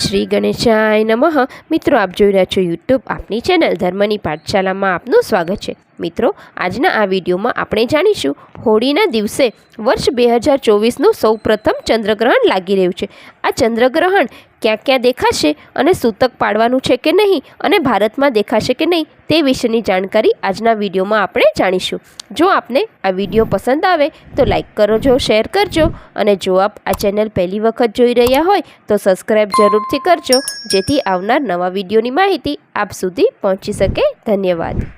શ્રી ગણેશાય નમઃ. મિત્રો, આપ જોઈ રહ્યા છો યુટ્યુબ આપની ચેનલ ધર્મની પાઠશાલામાં આપનું સ્વાગત છે. મિત્રો, આજના આ વિડીયોમાં આપણે જાણીશું હોળીના દિવસે વર્ષ બે હજાર ચોવીસનું સૌ પ્રથમ ચંદ્રગ્રહણ લાગી રહ્યું છે. આ ચંદ્રગ્રહણ ક્યાં ક્યાં દેખાશે અને સૂતક પાડવાનું છે કે નહીં અને ભારતમાં દેખાશે કે નહીં તે વિશેની જાણકારી આજના વિડીયોમાં આપણે જાણીશું. જો આપને આ વીડિયો પસંદ આવે તો લાઈક કરજો શેર કરજો અને જો આપ આ ચેનલ પહેલી વખત જોઈ રહ્યા હોય તો સબસ્ક્રાઈબ જરૂરથી કરજો, જેથી આવનાર નવા વિડીયોની માહિતી આપ સુધી પહોંચી શકે. ધન્યવાદ.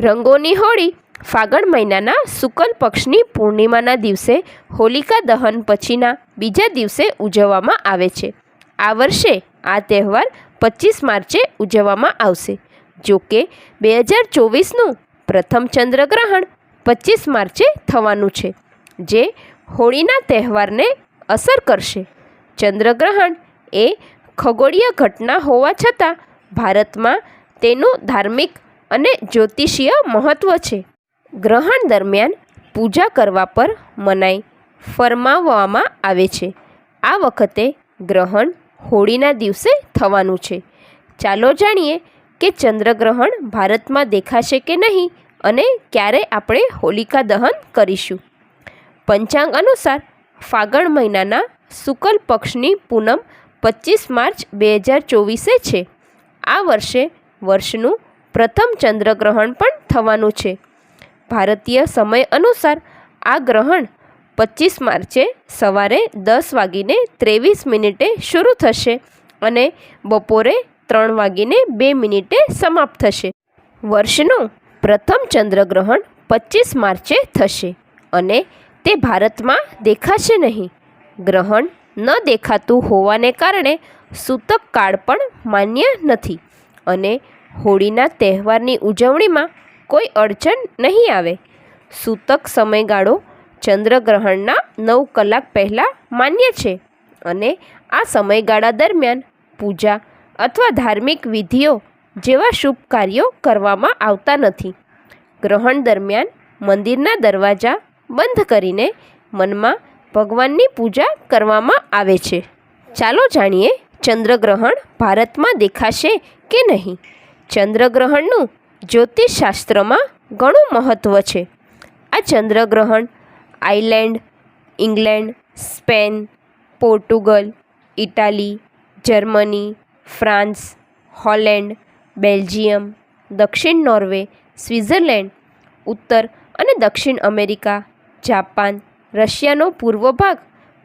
રંગોની હોળી ફાગણ મહિનાના શુકલ પક્ષની પૂર્ણિમાના દિવસે હોલિકા દહન પછીના બીજા દિવસે ઉજવવામાં આવે છે. આ વર્ષે આ તહેવાર પચીસ માર્ચે ઉજવવામાં આવશે. જો કે બે હજાર ચોવીસનું પ્રથમ ચંદ્રગ્રહણ પચીસ માર્ચે થવાનું છે, જે હોળીના તહેવારને અસર કરશે. ચંદ્રગ્રહણ એ ખગોળીય ઘટના હોવા છતાં ભારતમાં તેનું ધાર્મિક અને જ્યોતિષીય મહત્ત્વ છે. ગ્રહણ દરમિયાન પૂજા કરવા પર મનાઈ ફરમાવવામાં આવે છે. આ વખતે ગ્રહણ હોળીના દિવસે થવાનું છે. ચાલો જાણીએ કે ચંદ્રગ્રહણ ભારતમાં દેખાશે કે નહીં અને ક્યારે આપણે હોલિકા દહન કરીશું. પંચાંગ અનુસાર ફાગણ મહિનાના શુકલ પક્ષની પૂનમ પચીસ માર્ચ બે હજાર ચોવીસે છે. આ વર્ષે વર્ષનું પ્રથમ ચંદ્રગ્રહણ પણ થવાનું છે. ભારતીય સમય અનુસાર આ ગ્રહણ પચીસ માર્ચે સવારે દસ વાગીને ત્રેવીસ મિનિટે શરૂ થશે અને બપોરે ત્રણ વાગીને બે મિનિટે સમાપ્ત થશે. વર્ષનું પ્રથમ ચંદ્રગ્રહણ પચીસ માર્ચે થશે અને તે ભારતમાં દેખાશે નહીં. ગ્રહણ ન દેખાતું હોવાને કારણે સૂતક કાળ પણ માન્ય નથી અને હોળીના તહેવારની ઉજવણીમાં કોઈ અડચણ નહીં આવે. સૂતક સમયગાળો ચંદ્રગ્રહણના નવ કલાક પહેલાં માન્ય છે અને આ સમયગાળા દરમિયાન પૂજા અથવા ધાર્મિક વિધિઓ જેવા શુભ કાર્યો કરવામાં આવતા નથી. ગ્રહણ દરમિયાન મંદિરના દરવાજા બંધ કરીને મનમાં ભગવાનની પૂજા કરવામાં આવે છે. ચાલો જાણીએ ચંદ્રગ્રહણ ભારતમાં દેખાશે કે નહીં. ચંદ્રગ્રહણનું જ્યોતિષશાસ્ત્રમાં ઘણું મહત્ત્વ છે. આ ચંદ્રગ્રહણ Ireland England, Spain, Portugal, Italy, Germany, France, Holland, Belgium, દક્ષિણ નોર્વે સ્વિટ્ઝરલેન્ડ ઉત્તર અને દક્ષિણ અમેરિકા, જાપાન, રશિયાનો પૂર્વ ભાગ,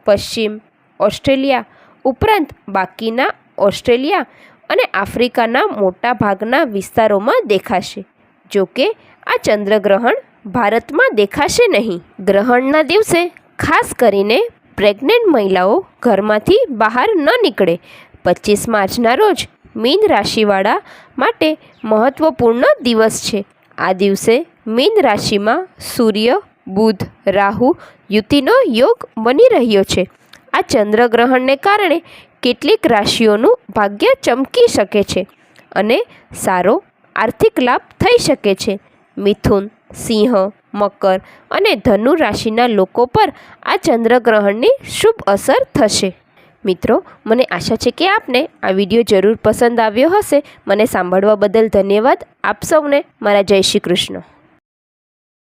પશ્ચિમ ઓસ્ટ્રેલિયા, ઉપરાંત બાકીના ઓસ્ટ્રેલિયા અને આફ્રિકાના મોટા ભાગના વિસ્તારોમાં દેખાશે. જો કે આ ચંદ્રગ્રહણ ભારતમાં દેખાશે નહીં. ગ્રહણના દિવસે, ખાસ કરીને પ્રેગ્નેન્ટ મહિલાઓ ઘરમાંથી બહાર ન નીકળે. પચીસ માર્ચના રોજ મીન રાશિવાળા માટે મહત્વપૂર્ણ દિવસ છે. આ દિવસે મીન રાશિમાં સૂર્ય, બુધ, રાહુ યુતિનો યોગ બની રહ્યો છે. આ ચંદ્રગ્રહણને કારણે કેટલીક રાશિઓનું ભાગ્ય ચમકી શકે છે અને સારો આર્થિક લાભ થઈ શકે છે. મિથુન, સિંહ, મકર અને ધનુ રાશિના લોકો પર આ ચંદ્રગ્રહણની શુભ અસર થશે. મિત્રો, મને આશા છે કે આપને આ વીડિયો જરૂર પસંદ આવ્યો હશે. મને સાંભળવા બદલ ધન્યવાદ. આપ સૌને મારા જય શ્રી કૃષ્ણ.